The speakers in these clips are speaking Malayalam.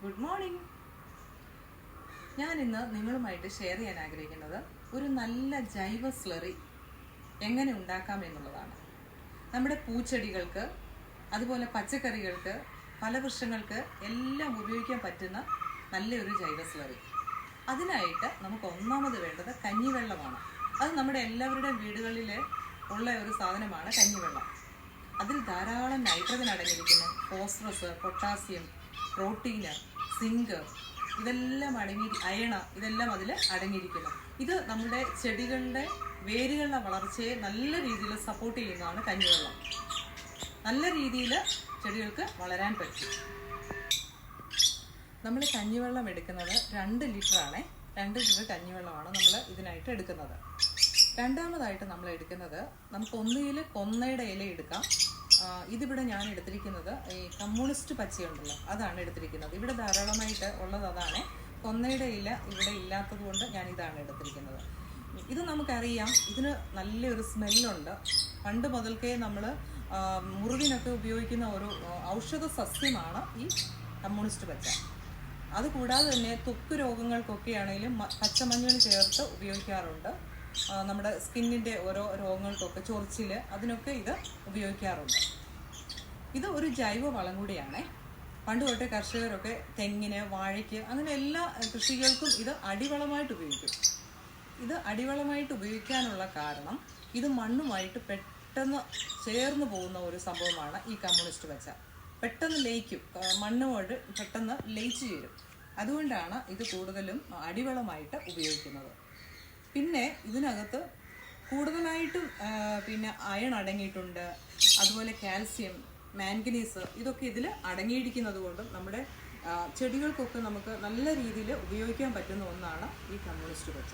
ഗുഡ് മോർണിംഗ് ഞാൻ ഇന്ന് നിങ്ങളുമായിട്ട് ഷെയർ ചെയ്യാൻ ആഗ്രഹിക്കുന്നത് ഒരു നല്ല ജൈവ സ്ലറി എങ്ങനെ ഉണ്ടാക്കാം എന്നുള്ളതാണ്. നമ്മുടെ പൂച്ചെടികൾക്ക് അതുപോലെ പച്ചക്കറികൾക്ക് ഫലവൃക്ഷങ്ങൾക്ക് എല്ലാം ഉപയോഗിക്കാൻ പറ്റുന്ന നല്ലൊരു ജൈവ സ്ലറി അതിനായിട്ട് നമുക്ക് ഒന്നാമത് വേണ്ടത് കഞ്ഞിവെള്ളമാണ്. അത് നമ്മുടെ എല്ലാവരുടെയും വീടുകളിൽ ഉള്ള ഒരു സാധനമാണ് കഞ്ഞിവെള്ളം. അതിൽ ധാരാളം നൈട്രജൻ അടങ്ങിയിരിക്കുന്നു ഫോസ്ഫറസ് പൊട്ടാസ്യം പ്രോട്ടീന് സിങ്ക് ഇതെല്ലാം അടങ്ങി അയണ ഇതെല്ലാം അതിൽ അടങ്ങിയിരിക്കുന്നു. ഇത് നമ്മുടെ ചെടികളുടെ വേരുകളുടെ വളർച്ചയെ നല്ല രീതിയിൽ സപ്പോർട്ട് ചെയ്യുന്നതാണ് കഞ്ഞിവെള്ളം. നല്ല രീതിയിൽ ചെടികൾക്ക് വളരാൻ പറ്റും. നമ്മൾ കഞ്ഞിവെള്ളം എടുക്കുന്നത് രണ്ട് ലിറ്ററാണ് രണ്ട് ലിറ്റർ കഞ്ഞിവെള്ളമാണ് നമ്മൾ ഇതിനായിട്ട് എടുക്കുന്നത്. രണ്ടാമതായിട്ട് നമ്മൾ എടുക്കുന്നത് നമുക്ക് ഒന്നുകിൽ കൊന്നയുടെ ഇല എടുക്കാം. ഇതിവിടെ ഞാൻ എടുത്തിരിക്കുന്നത് ഈ കമ്മ്യൂണിസ്റ്റ് പച്ചയുണ്ടല്ലോ അതാണ് എടുത്തിരിക്കുന്നത്. ഇവിടെ ധാരാളമായിട്ട് ഉള്ളത് അതാണ്. കൊന്നയുടെ ഇല ഇവിടെ ഇല്ലാത്തത് കൊണ്ട് ഞാൻ ഇതാണ് എടുത്തിരിക്കുന്നത്. ഇത് നമുക്കറിയാം ഇതിന് നല്ലൊരു സ്മെല്ലുണ്ട്. പണ്ട് മുതൽക്കേ നമ്മൾ മുറിവിനൊക്കെ ഉപയോഗിക്കുന്ന ഒരു ഔഷധ സസ്യമാണ് ഈ കമ്മ്യൂണിസ്റ്റ് പച്ച. അതുകൂടാതെ തന്നെ ത്വക്ക് രോഗങ്ങൾക്കൊക്കെ ആണെങ്കിലും പച്ചമഞ്ഞൾ ചേർത്ത് ഉപയോഗിക്കാറുണ്ട്. നമ്മുടെ സ്കിന്നിന്റെ ഓരോ രോഗങ്ങൾക്കൊക്കെ ചൊറിച്ചിൽ അതിനൊക്കെ ഇത് ഉപയോഗിക്കാറുണ്ട്. ഇത് ഒരു ജൈവ വളം കൂടിയാണ്. പണ്ട് തൊട്ടേ കർഷകരൊക്കെ തെങ്ങിന് വാഴയ്ക്ക് അങ്ങനെ എല്ലാ കൃഷികൾക്കും ഇത് അടിവളമായിട്ട് ഉപയോഗിക്കും. ഇത് അടിവളമായിട്ട് ഉപയോഗിക്കാനുള്ള കാരണം ഇത് മണ്ണുമായിട്ട് പെട്ടെന്ന് ചേർന്ന് പോകുന്ന ഒരു സംഭവമാണ് ഈ കമ്മ്യൂണിസ്റ്റ് വെച്ച പെട്ടെന്ന് ലയിക്കും. മണ്ണുമായിട്ട് പെട്ടെന്ന് ലയിച്ചു ചേരും. അതുകൊണ്ടാണ് ഇത് കൂടുതലും അടിവളമായിട്ട് ഉപയോഗിക്കുന്നത്. പിന്നെ ഇതിനകത്ത് കൂടുതലായിട്ടും പിന്നെ അയൺ അടങ്ങിയിട്ടുണ്ട്. അതുപോലെ കാൽസ്യം മാംഗനീസ് ഇതൊക്കെ ഇതിൽ അടങ്ങിയിരിക്കുന്നത് കൊണ്ടും നമ്മുടെ ചെടികൾക്കൊക്കെ നമുക്ക് നല്ല രീതിയിൽ ഉപയോഗിക്കാൻ പറ്റുന്ന ഒന്നാണ് ഈ കമ്മ്യൂണിസ്റ്റ് പച്ച.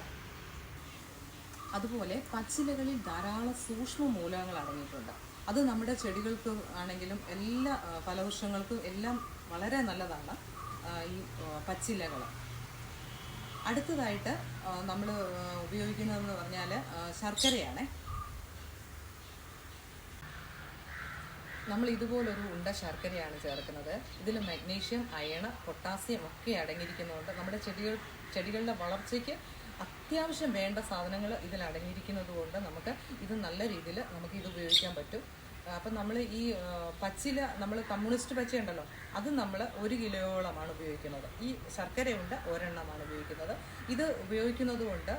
അതുപോലെ പച്ചിലകളിൽ ധാരാളം സൂക്ഷ്മ മൂലകങ്ങൾ അടങ്ങിയിട്ടുണ്ട്. അത് നമ്മുടെ ചെടികൾക്ക് ആണെങ്കിലും എല്ലാ ഫലവൃക്ഷങ്ങൾക്കും എല്ലാം വളരെ നല്ലതാണ് ഈ പച്ചിലകൾ അടുത്തതായിട്ട് നമ്മൾ ഉപയോഗിക്കുന്നതെന്ന് പറഞ്ഞാൽ ശർക്കരയാണ്. നമ്മൾ ഇതുപോലൊരു ഉണ്ട ശർക്കരയാണ് ചേർക്കുന്നത്. ഇതിൽ മഗ്നീഷ്യം അയണ് പൊട്ടാസ്യം ഒക്കെ അടങ്ങിയിരിക്കുന്നതുകൊണ്ട് നമ്മുടെ ചെടികൾ ചെടികളുടെ വളർച്ചയ്ക്ക് അത്യാവശ്യം വേണ്ട സാധനങ്ങൾ ഇതിൽ അടങ്ങിയിരിക്കുന്നത് കൊണ്ട് നമുക്ക് ഇത് നല്ല രീതിയിൽ നമുക്ക് ഇത് ഉപയോഗിക്കാൻ പറ്റും. അപ്പം നമ്മൾ ഈ പച്ചില നമ്മൾ കമ്മ്യൂണിസ്റ്റ് പച്ച ഉണ്ടല്ലോ അത് നമ്മൾ ഒരു കിലോയോളമാണ് ഉപയോഗിക്കുന്നത്. ഈ ശർക്കരയുണ്ട് ഒരെണ്ണമാണ് ഉപയോഗിക്കുന്നത്. ഇത് ഉപയോഗിക്കുന്നത് കൊണ്ട്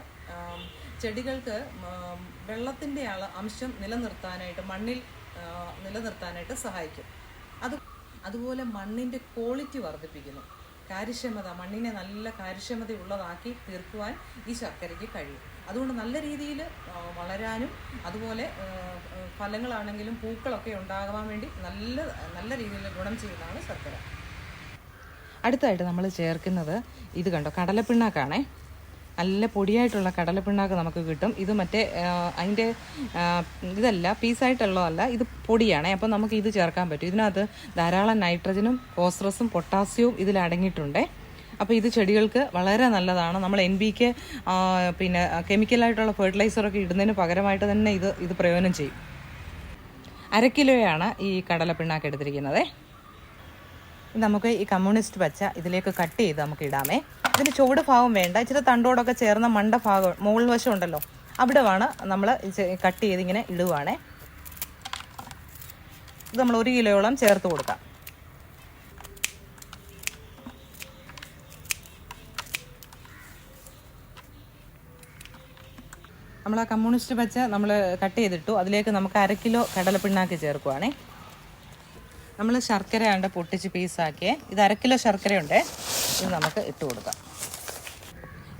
ചെടികൾക്ക് വെള്ളത്തിന്റെ അള അംശം നിലനിർത്താനായിട്ട് മണ്ണിൽ നിലനിർത്താനായിട്ട് സഹായിക്കും. അത് അതുപോലെ മണ്ണിന്റെ ക്വാളിറ്റി വർദ്ധിപ്പിക്കുന്നു. കാര്യക്ഷമത മണ്ണിനെ നല്ല കാര്യക്ഷമത ഉള്ളതാക്കി തീർക്കുവാൻ ഈ ശർക്കരയ്ക്ക് കഴിയും. അതുകൊണ്ട് നല്ല രീതിയിൽ വളരാനും അതുപോലെ ഫലങ്ങളാണെങ്കിലും പൂക്കളൊക്കെ ഉണ്ടാകാൻ വേണ്ടി നല്ല നല്ല രീതിയിൽ ഗുണം ചെയ്യുന്നതാണ് ശർക്കര. അടുത്തായിട്ട് നമ്മൾ ചേർക്കുന്നത് ഇത് കണ്ടോ കടലപ്പിണ്ണാക്കാണേ. നല്ല പൊടിയായിട്ടുള്ള കടലപ്പിണ്ണാക്ക് നമുക്ക് കിട്ടും. ഇത് മറ്റേ അതിന്റെ ഇതല്ല പീസായിട്ടുള്ളതല്ല ഇത് പൊടിയാണ്. അപ്പോൾ നമുക്ക് ഇത് ചേർക്കാൻ പറ്റും. ഇതിനകത്ത് ധാരാളം നൈട്രജനും ഫോസ്ഫറസും പൊട്ടാസ്യവും ഇതിൽ അടങ്ങിയിട്ടുണ്ടേ. അപ്പോൾ ഇത് ചെടികൾക്ക് വളരെ നല്ലതാണ്. നമ്മൾ എൻ ബിക്ക് പിന്നെ കെമിക്കലായിട്ടുള്ള ഫെർട്ടിലൈസറൊക്കെ ഇടുന്നതിന് പകരമായിട്ട് തന്നെ ഇത് ഇത് പ്രയോജനം ചെയ്യും. അര കിലോയാണ് ഈ കടലപ്പിണ്ണാക്ക് എടുത്തിരിക്കുന്നത്. നമുക്ക് ഈ കമ്മ്യൂണിസ്റ്റ് പച്ച ഇതിലേക്ക് കട്ട് ചെയ്ത് നമുക്ക് ഇടാമേ. ഇതിന് ചുവട് ഭാഗം വേണ്ട. ഇച്ചിരി തണ്ടോടൊക്കെ ചേർന്ന മണ്ട ഭാഗം മുകൾ വശം ഉണ്ടല്ലോ. അവിടെ വേണം നമ്മൾ കട്ട് ചെയ്ത് ഇങ്ങനെ ഇടുവാണേ. ഇത് നമ്മൾ ഒരു കിലോയോളം ചേർത്ത് കൊടുക്കാം. നമ്മൾ ആ കമ്മ്യൂണിസ്റ്റ് പച്ച നമ്മൾ കട്ട് ചെയ്തിട്ടു. അതിലേക്ക് നമുക്ക് അര കിലോ കടലപ്പിണ്ണാക്ക് ചേർക്കുവാണേ. നമ്മൾ ശർക്കര ഉണ്ട് പൊട്ടിച്ച് പീസാക്കിയേ ഇത് അര കിലോ ശർക്കരയുണ്ട്. ഇത് നമുക്ക് ഇട്ട് കൊടുക്കാം.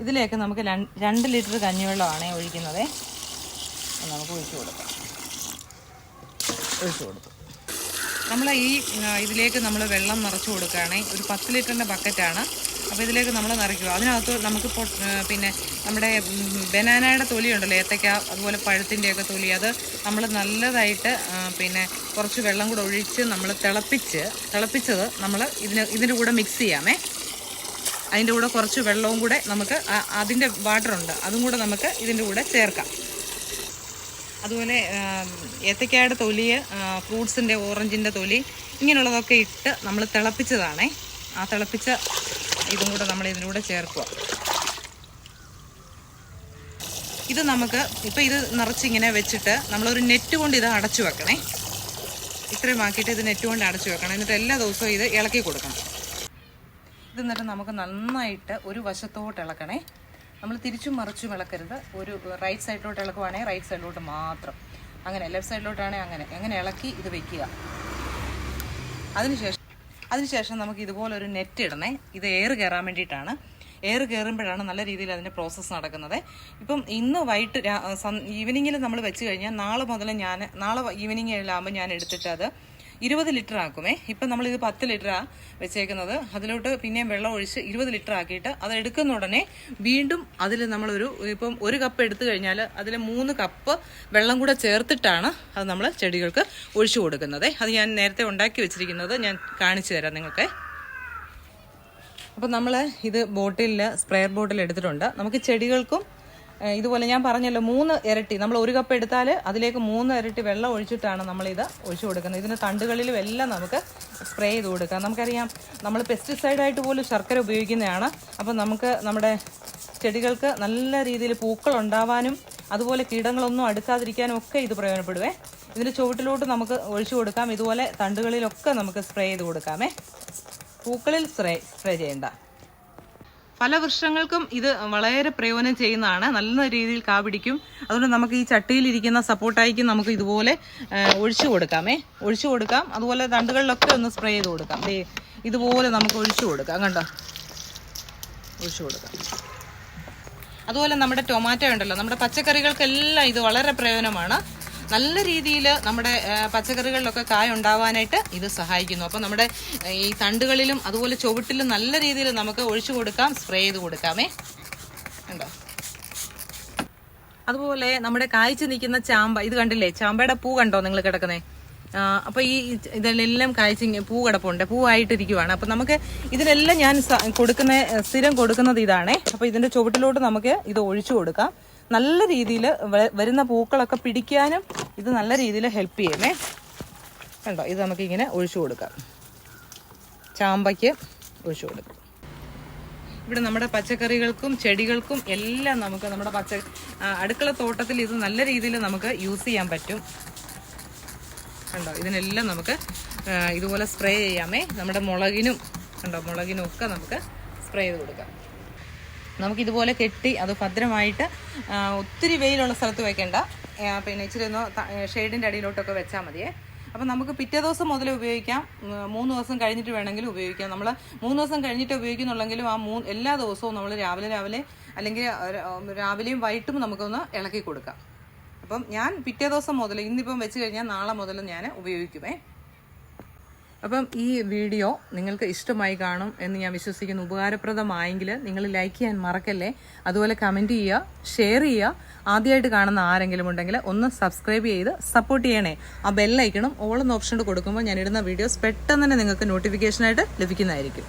ഇതിലേക്ക് നമുക്ക് രണ്ട് ലിറ്റർ കഞ്ഞിവെള്ളമാണ് ഒഴിക്കുന്നത്. നമുക്ക് ഒഴിച്ചു കൊടുക്കാം. ഒഴിച്ചു കൊടുത്തു. നമ്മൾ ഈ ഇതിലേക്ക് നമ്മൾ വെള്ളം നിറച്ച് കൊടുക്കുകയാണേ. ഒരു പത്ത് ലിറ്ററിന്റെ ബക്കറ്റാണ്. അപ്പോൾ ഇതിലേക്ക് നമ്മൾ നിറയ്ക്കുക. അതിനകത്ത് നമുക്ക് പിന്നെ നമ്മുടെ ബനാനയുടെ തൊലി ഉണ്ടല്ലോ ഏത്തയ്ക്ക അതുപോലെ പഴത്തിന്റെയൊക്കെ തൊലി. അത് നമ്മൾ നല്ലതായിട്ട് പിന്നെ കുറച്ച് വെള്ളം കൂടെ ഒഴിച്ച് നമ്മൾ തിളപ്പിച്ച് തിളപ്പിച്ചത് നമ്മൾ ഇതിന് ഇതിന്റെ കൂടെ മിക്സ് ചെയ്യാമേ. അതിന്റെ കൂടെ കുറച്ച് വെള്ളവും കൂടെ നമുക്ക് അതിന്റെ വാട്ടറുണ്ട് അതും കൂടെ നമുക്ക് ഇതിന്റെ കൂടെ ചേർക്കാം. അതുപോലെ ഏത്തക്കായുടെ തൊലി ഫ്രൂട്ട്സിന്റെ ഓറഞ്ചിന്റെ തൊലി ഇങ്ങനെയുള്ളതൊക്കെ ഇട്ട് നമ്മൾ തിളപ്പിച്ചതാണേ. ആ തിളപ്പിച്ച ഇതും കൂടെ നമ്മൾ ഇതിലൂടെ ചേർക്കുക. ഇത് നമുക്ക് ഇപ്പം ഇത് നിറച്ചിങ്ങനെ വെച്ചിട്ട് നമ്മളൊരു നെറ്റ് കൊണ്ട് ഇത് അടച്ചു വെക്കണേ. ഇത്രയും ആക്കിയിട്ട് ഇത് നെറ്റ് കൊണ്ട് അടച്ചു വെക്കണം. എന്നിട്ട് എല്ലാ ദിവസവും ഇത് ഇളക്കി കൊടുക്കണം. ഇത് എന്നിട്ട് നമുക്ക് നന്നായിട്ട് ഒരു വശത്തോട്ട് ഇളക്കണേ. നമ്മൾ തിരിച്ചും മറിച്ചും ഇളക്കരുത്. ഒരു റൈറ്റ് സൈഡിലോട്ട് ഇളക്കുവാണെങ്കിൽ റൈറ്റ് സൈഡിലോട്ട് മാത്രം. അങ്ങനെ ലെഫ്റ്റ് സൈഡിലോട്ടാണെങ്കിൽ അങ്ങനെ. എങ്ങനെ ഇളക്കി ഇത് വെക്കുക. അതിനുശേഷം അതിനുശേഷം നമുക്ക് ഇതുപോലെ ഒരു നെറ്റ് ഇടണേ. ഇത് എയർ കയറാൻ വേണ്ടിയിട്ടാണ്. എയർ കയറുമ്പോഴാണ് നല്ല രീതിയിൽ അതിന്റെ പ്രോസസ്സ് നടക്കുന്നത്. ഇപ്പം ഇന്ന് വൈകിട്ട് ഈവനിങ്ങിൽ നമ്മൾ വെച്ച് കഴിഞ്ഞാൽ നാളെ മുതൽ ഞാൻ നാളെ ഈവനിങ്ങിലാകുമ്പോൾ ഞാൻ എടുത്തിട്ട് അത് ഇരുപത് ലിറ്റർ ആക്കുമേ. ഇപ്പം നമ്മളിത് പത്ത് ലിറ്ററാണ് വെച്ചേക്കുന്നത്. അതിലോട്ട് പിന്നെയും വെള്ളം ഒഴിച്ച് ഇരുപത് ലിറ്റർ ആക്കിയിട്ട് അത് എടുക്കുന്ന ഉടനെ വീണ്ടും അതിൽ നമ്മളൊരു ഇപ്പം ഒരു കപ്പ് എടുത്തു കഴിഞ്ഞാൽ അതിൽ മൂന്ന് കപ്പ് വെള്ളം കൂടെ ചേർത്തിട്ടാണ് അത് നമ്മൾ ചെടികൾക്ക് ഒഴിച്ചു കൊടുക്കുന്നത്. അത് ഞാൻ നേരത്തെ ഉണ്ടാക്കി വെച്ചിരിക്കുന്നത് ഞാൻ കാണിച്ചു തരാം നിങ്ങൾക്ക്. അപ്പോൾ നമ്മൾ ഇത് ബോട്ടിലിൽ സ്പ്രെയർ ബോട്ടിൽ എടുത്തിട്ടുണ്ട്. നമുക്ക് ചെടികൾക്കും ഇതുപോലെ ഞാൻ പറഞ്ഞല്ലോ മൂന്ന് ഇരട്ടി. നമ്മൾ ഒരു കപ്പ് എടുത്താൽ അതിലേക്ക് മൂന്ന് ഇരട്ടി വെള്ളം ഒഴിച്ചിട്ടാണ് നമ്മളിത് ഒഴിച്ചു കൊടുക്കുന്നത്. ഇതിന് തണ്ടുകളിലും എല്ലാം നമുക്ക് സ്പ്രേ ചെയ്ത് കൊടുക്കാം. നമുക്കറിയാം നമ്മൾ പെസ്റ്റിസൈഡായിട്ട് പോലും ശർക്കര ഉപയോഗിക്കുന്നതാണ്. അപ്പോൾ നമുക്ക് നമ്മുടെ ചെടികൾക്ക് നല്ല രീതിയിൽ പൂക്കൾ ഉണ്ടാവാനും അതുപോലെ കീടങ്ങളൊന്നും അടുക്കാതിരിക്കാനും ഒക്കെ ഇത് പ്രയോജനപ്പെടുവേ. ഇതിന്റെ ചുവട്ടിലോട്ട് നമുക്ക് ഒഴിച്ചു കൊടുക്കാം. ഇതുപോലെ തണ്ടുകളിലൊക്കെ നമുക്ക് സ്പ്രേ ചെയ്ത് കൊടുക്കാമേ. പൂക്കളിൽ സ്പ്രേ സ്പ്രേ ചെയ്യണ്ട. പല വൃക്ഷങ്ങൾക്കും ഇത് വളരെ പ്രയോജനം ചെയ്യുന്നതാണ്. നല്ല രീതിയിൽ കാ പിടിക്കും. അതുകൊണ്ട് നമുക്ക് ഈ ചട്ടിയിലിരിക്കുന്ന സപ്പോർട്ടായിരിക്കും നമുക്ക് ഇതുപോലെ ഒഴിച്ചു കൊടുക്കാമേ ഒഴിച്ചു കൊടുക്കാം. അതുപോലെ തണ്ടുകളിലൊക്കെ ഒന്ന് സ്പ്രേ ചെയ്ത് കൊടുക്കാം. ദേ ഇതുപോലെ നമുക്ക് ഒഴിച്ചു കൊടുക്കാം. കണ്ടോ? ഒഴിച്ചു കൊടുക്കാം. അതുപോലെ നമ്മുടെ ടൊമാറ്റോ ഉണ്ടല്ലോ. നമ്മുടെ പച്ചക്കറികൾക്കെല്ലാം ഇത് വളരെ പ്രയോജനമാണ്. നല്ല രീതിയിൽ നമ്മുടെ പച്ചക്കറികളിലൊക്കെ കായ ഉണ്ടാവാനായിട്ട് ഇത് സഹായിക്കുന്നു. അപ്പം നമ്മുടെ ഈ തണ്ടുകളിലും അതുപോലെ ചുവട്ടിലും നല്ല രീതിയിൽ നമുക്ക് ഒഴിച്ചു കൊടുക്കാം സ്പ്രേ ചെയ്ത് കൊടുക്കാമേ. ഉണ്ടോ അതുപോലെ നമ്മുടെ കായ്ച്ചു നിൽക്കുന്ന ചാമ്പ ഇത് കണ്ടില്ലേ? ചാമ്പയുടെ പൂ കണ്ടോ നിങ്ങൾ കിടക്കുന്നേ? അപ്പൊ ഈ ഇതിലെല്ലാം കായ്ച്ച് പൂ കിടപ്പുണ്ട് പൂവായിട്ടിരിക്കുവാണ്. അപ്പൊ നമുക്ക് ഇതിനെല്ലാം ഞാൻ കൊടുക്കുന്ന സ്ഥിരം കൊടുക്കുന്നത് ഇതാണേ. അപ്പൊ ഇതിന്റെ ചുവട്ടിലോട്ട് നമുക്ക് ഇത് ഒഴിച്ചു കൊടുക്കാം. നല്ല രീതിയിൽ വരുന്ന പൂക്കളൊക്കെ പിടിക്കാനും ഇത് നല്ല രീതിയിൽ ഹെൽപ്പ് ചെയ്യുമേ. കണ്ടോ ഇത് നമുക്കിങ്ങനെ ഒഴിച്ചു കൊടുക്കാം. ചാമ്പയ്ക്ക് ഒഴിച്ചു കൊടുക്കാം. ഇവിടെ നമ്മുടെ പച്ചക്കറികൾക്കും ചെടികൾക്കും എല്ലാം നമുക്ക് നമ്മുടെ പച്ച അടുക്കള തോട്ടത്തിൽ ഇത് നല്ല രീതിയിൽ നമുക്ക് യൂസ് ചെയ്യാൻ പറ്റും. കണ്ടോ ഇതിനെല്ലാം നമുക്ക് ഇതുപോലെ സ്പ്രേ ചെയ്യാമേ. നമ്മുടെ മുളകിനും കണ്ടോ മുളകിനും ഒക്കെ നമുക്ക് സ്പ്രേ ചെയ്ത് കൊടുക്കാം. നമുക്ക് ഇതുപോലെ കെട്ടി അത് ഭദ്രമായിട്ട് ഒത്തിരി വെയിലുള്ള സ്ഥലത്ത് വെക്കേണ്ട. പിന്നെ ഇച്ചിരി ഒന്ന് ഷെയ്ഡിന്റെ അടിയിലോട്ടൊക്കെ വെച്ചാൽ മതിയേ. അപ്പം നമുക്ക് പിറ്റേ ദിവസം മുതൽ ഉപയോഗിക്കാം. മൂന്ന് ദിവസം കഴിഞ്ഞിട്ട് വേണമെങ്കിലും ഉപയോഗിക്കാം. നമ്മൾ മൂന്ന് ദിവസം കഴിഞ്ഞിട്ട് ഉപയോഗിക്കുന്നുണ്ടെങ്കിലും ആ മൂന്ന് എല്ലാ ദിവസവും നമ്മൾ രാവിലെ രാവിലെ അല്ലെങ്കിൽ രാവിലെയും വൈകിട്ടും നമുക്കൊന്ന് ഇളക്കി കൊടുക്കാം. അപ്പം ഞാൻ പിറ്റേ ദിവസം മുതൽ ഇന്നിപ്പം വെച്ച് കഴിഞ്ഞാൽ നാളെ മുതൽ ഞാൻ ഉപയോഗിക്കുമേ അപ്പം ഈ വീഡിയോ നിങ്ങൾക്ക് ഇഷ്ടമായി കാണും എന്ന് ഞാൻ വിശ്വസിക്കുന്നു. ഉപകാരപ്രദമായെങ്കിൽ നിങ്ങൾ ലൈക്ക് ചെയ്യാൻ മറക്കല്ലേ? അതുപോലെ കമന്റ് ചെയ്യുക ഷെയർ ചെയ്യുക. ആദ്യമായിട്ട് കാണുന്ന ആരെങ്കിലും ഉണ്ടെങ്കിൽ ഒന്ന് സബ്സ്ക്രൈബ് ചെയ്ത് സപ്പോർട്ട് ചെയ്യണേ. ആ ബെല്ലൈക്കണം ഓൾ എന്ന ഓപ്ഷൻ കൊടുക്കുമ്പോൾ ഞാനിടുന്ന വീഡിയോസ് പെട്ടെന്ന് തന്നെ നിങ്ങൾക്ക് നോട്ടിഫിക്കേഷനായിട്ട് ലഭിക്കുന്നതായിരിക്കും.